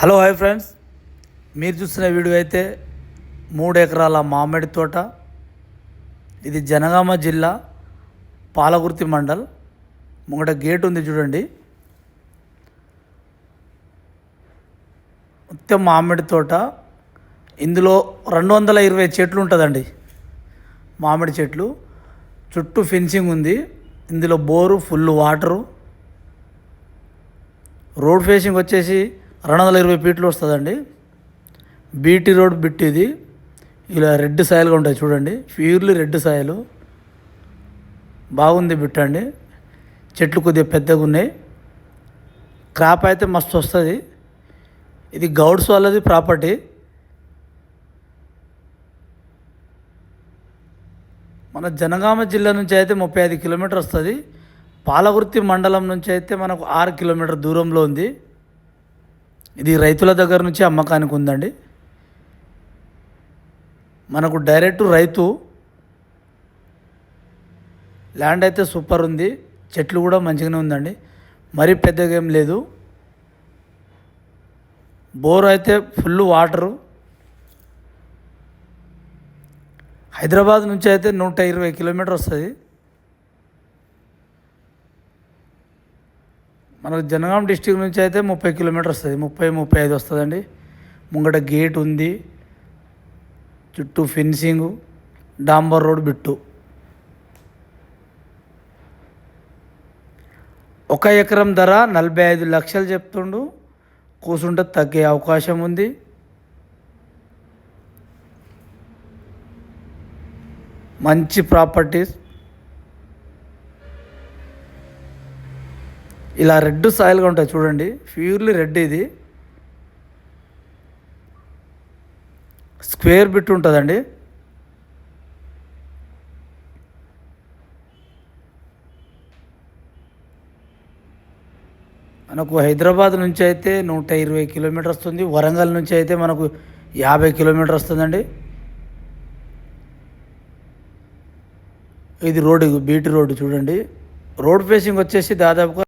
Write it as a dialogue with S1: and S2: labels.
S1: Hello hi friends. మీరు చూస్తున్న video అయితే మూడు ఎకరాల మామిడి తోట. ఇది జనగామ జిల్లా పాలకుర్తి మండల్. ముంగట గేట్ ఉంది చూడండి. మొత్తం మామిడి తోట. ఇందులో రెండు వందల ఇరవై చెట్లు ఉంటుందండి. మామిడి చెట్లు. చుట్టూ ఫెన్సింగ్ ఉంది. ఇందులో bore full water. Road facing వచ్చేసి రెండు వందల ఇరవై ఫీట్లు వస్తుందండి. బీటీ రోడ్ బిట్ ఇది ఇలా రెడ్ సాయిల్గా ఉంటాయి చూడండి. Purely red soil. బాగుంది బిట్ అండి. చెట్లు కొద్దిగా పెద్దగా ఉన్నాయి. క్రాప్ అయితే మస్తు వస్తుంది. ఇది గౌడ్స్ వాళ్ళది ప్రాపర్టీ. మన జనగామ జిల్లా నుంచి అయితే ముప్పై ఐదు కిలోమీటర్ వస్తుంది. పాలకుర్తి మండలం నుంచి అయితే మనకు ఆరు కిలోమీటర్ దూరంలో ఉంది. ఇది రైతుల దగ్గర నుంచి అమ్మకానికి ఉందండి. మనకు డైరెక్ట్ రైతు ల్యాండ్ అయితే సూపర్ ఉంది. చెట్లు కూడా మంచిగానే ఉందండి. మరీ పెద్దగా ఏం లేదు. బోర్ అయితే ఫుల్ వాటరు. హైదరాబాద్ నుంచి అయితే నూట ఇరవై కిలోమీటర్ వస్తుంది. మనకు జనగాం డిస్టిక్ నుంచి అయితే ముప్పై కిలోమీటర్ వస్తుంది. ముప్పై ముప్పై ఐదు వస్తుందండి. ముంగట గేట్ ఉంది. చుట్టూ ఫెన్సింగ్. డాంబర్ road bit. ఒక ఎకరం ధర నలభై ఐదు లక్షలు చెప్తుండు. కూసుంటే తగ్గే అవకాశం ఉంది. మంచి ప్రాపర్టీస్. ఇలా రెడ్ సాయిల్గా ఉంటాయి చూడండి. ప్యూర్లీ రెడ్ ఇది. స్క్వేర్ బిట్ ఉంటుందండి. మనకు హైదరాబాద్ నుంచి అయితే నూట ఇరవై కిలోమీటర్ వస్తుంది. వరంగల్ నుంచి అయితే మనకు యాభై కిలోమీటర్ వస్తుందండి. ఇది రోడ్డు బీటీ రోడ్డు చూడండి. రోడ్ ఫేసింగ్ వచ్చేసి దాదాపుగా